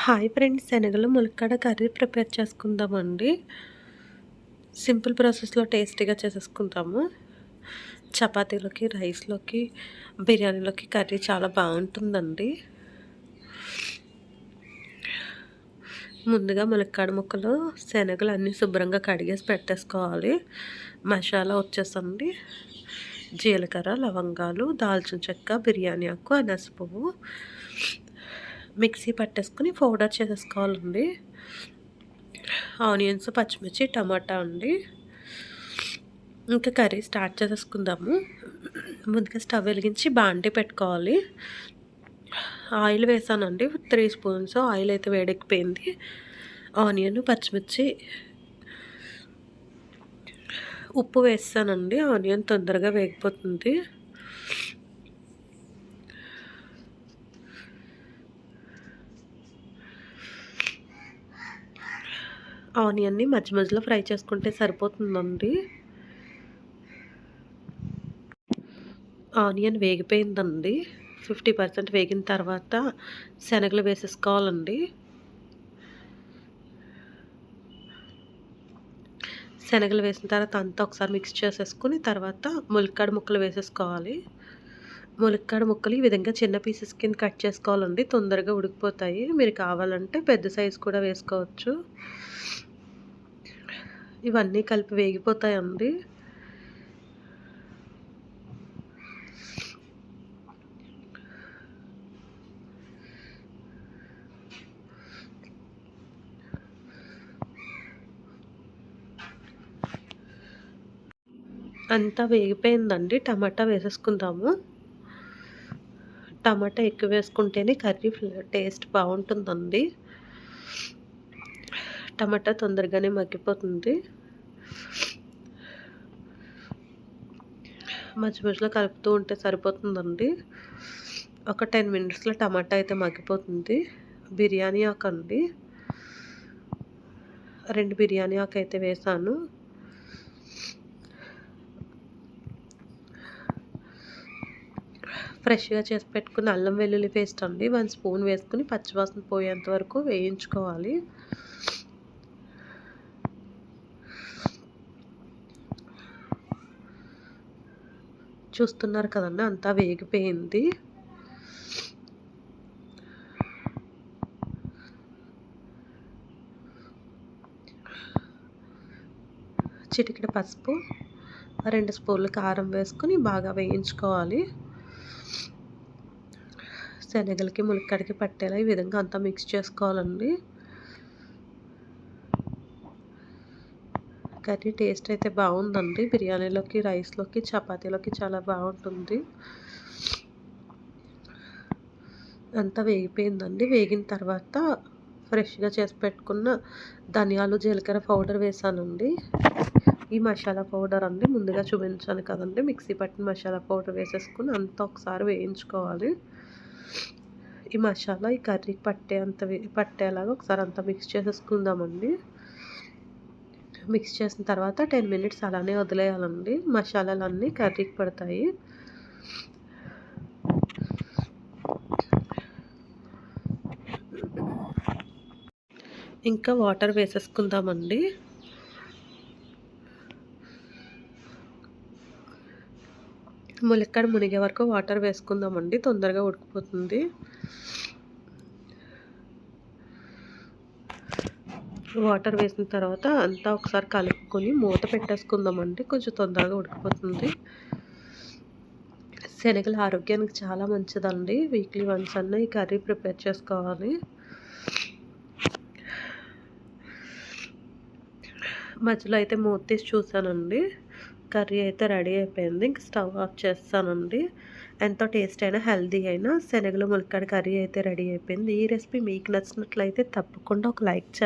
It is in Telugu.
హాయ్ ఫ్రెండ్స్ శనగలు ములక్కాడ కర్రీ ప్రిపేర్ చేసుకుందామండి. సింపుల్ ప్రాసెస్లో టేస్టీగా చేసేసుకుందాము. చపాతీలోకి రైస్లోకి బిర్యానీలోకి కర్రీ చాలా బాగుంటుందండి. ముందుగా ములక్కాడ ముక్కలు శనగలు అన్నీ శుభ్రంగా కడిగేసి పెట్టేసుకోవాలి. మసాలా వచ్చేసండి. జీలకర్ర లవంగాలు దాల్చిన చెక్క బిర్యానీ ఆకు అనస పువ్వు మిక్సీ పట్టేసుకుని పౌడర్ చేసేసుకోవాలండి. ఆనియన్స్ పచ్చిమిర్చి టమాటా అండి. ఇంకా కర్రీ స్టార్ట్ చేసేసుకుందాము. ముందుగా స్టవ్ వెలిగించి బాండి పెట్టుకోవాలి. ఆయిల్ వేసానండి. త్రీ స్పూన్స్ ఆయిల్ అయితే వేడెక్కిపోయింది. ఆనియన్ పచ్చిమిర్చి ఉప్పు వేస్తానండి. ఆనియన్ తొందరగా వేగిపోతుంది. ఆనియన్ని మధ్య మధ్యలో ఫ్రై చేసుకుంటే సరిపోతుందండి. ఆనియన్ వేగిపోయిందండి. ఫిఫ్టీ పర్సెంట్ వేగిన తర్వాత శనగలు వేసేసుకోవాలండి. శనగలు వేసిన తర్వాత అంతా ఒకసారి మిక్స్ చేసేసుకుని తర్వాత ములక్కాడ ముక్కలు వేసేసుకోవాలి. ములక్కాడ ముక్కలు ఈ విధంగా చిన్న పీసెస్ కింద కట్ చేసుకోవాలండి. తొందరగా ఉడికిపోతాయి. మీరు కావాలంటే పెద్ద సైజు కూడా వేసుకోవచ్చు. ఇవన్నీ కలిపి వేగిపోతాయండి. అంతా వేగిపోయిందండి. టమాటా వేసేసుకుందాము. టమాటా ఎక్కువ వేసుకుంటేనే కర్రీ టేస్ట్ బాగుంటుందండి. టమాటా తొందరగానే మగ్గిపోతుంది. మధ్య మధ్యలో కలుపుతూ ఉంటే సరిపోతుందండి. ఒక టెన్ మినిట్స్లో టమాటా అయితే మగ్గిపోతుంది. బిర్యానీ ఆకు అండి. రెండు బిర్యానీ ఆకు అయితే వేసాను. ఫ్రెష్గా చేసి పెట్టుకున్న అల్లం వెల్లుల్లి పేస్ట్ అండి. వన్ స్పూన్ వేసుకుని పచ్చివాసన పోయేంత వరకు వేయించుకోవాలి. చూస్తున్నారు కదండి అంతా వేగిపోయింది. చిటికెడ పసుపు రెండు స్పూన్లు కారం వేసుకొని బాగా వేయించుకోవాలి. శనగలకి ములక్కడికి పట్టేలా ఈ విధంగా అంతా మిక్స్ చేసుకోవాలండి. కర్రీ టేస్ట్ అయితే బాగుందండి. బిర్యానీలోకి రైస్లోకి చపాతీలోకి చాలా బాగుంటుంది. అంతా వేగిపోయిందండి. వేగిన తర్వాత ఫ్రెష్గా చేసి పెట్టుకున్న ధనియాలు జీలకర్ర పౌడర్ వేసానండి. ఈ మసాలా పౌడర్ అండి ముందుగా చూపించాను కదండి. మిక్సీ పట్టిన మసాలా పౌడర్ వేసేసుకుని అంతా ఒకసారి వేయించుకోవాలి. ఈ మసాలా ఈ కర్రీకి పట్టే అంత పట్టేలాగా ఒకసారి అంతా మిక్స్ చేసేసుకుందామండి. మిక్స్ చేసిన తర్వాత టెన్ మినిట్స్ అలానే వదిలేయాలండి. మసాలాలు అన్నీ కర్రీకి పడతాయి. ఇంకా వాటర్ వేసేసుకుందామండి. ములక్కడ మునిగే వరకు వాటర్ వేసుకుందామండి. తొందరగా ఉడికిపోతుంది. వాటర్ వేసిన తర్వాత అంతా ఒకసారి కలుపుకొని మూత పెట్టేసుకుందామండి. కొంచెం తొందరగా ఉడికిపోతుంది. శనగలు ఆరోగ్యానికి చాలా మంచిదండి. వీక్లీ వన్స్ అన్న ఈ కర్రీ ప్రిపేర్ చేసుకోవాలి. మధ్యలో అయితే మూత తీసి చూసానండి కర్రీ అయితే రెడీ అయిపోయింది. ఇంక స్టవ్ ఆఫ్ చేస్తానండి. ఎంతో టేస్ట్ అయినా హెల్దీ అయినా శనగలు ములక్కాడ కర్రీ అయితే రెడీ అయిపోయింది. ఈ రెసిపీ మీకు నచ్చినట్లయితే తప్పకుండా ఒక లైక్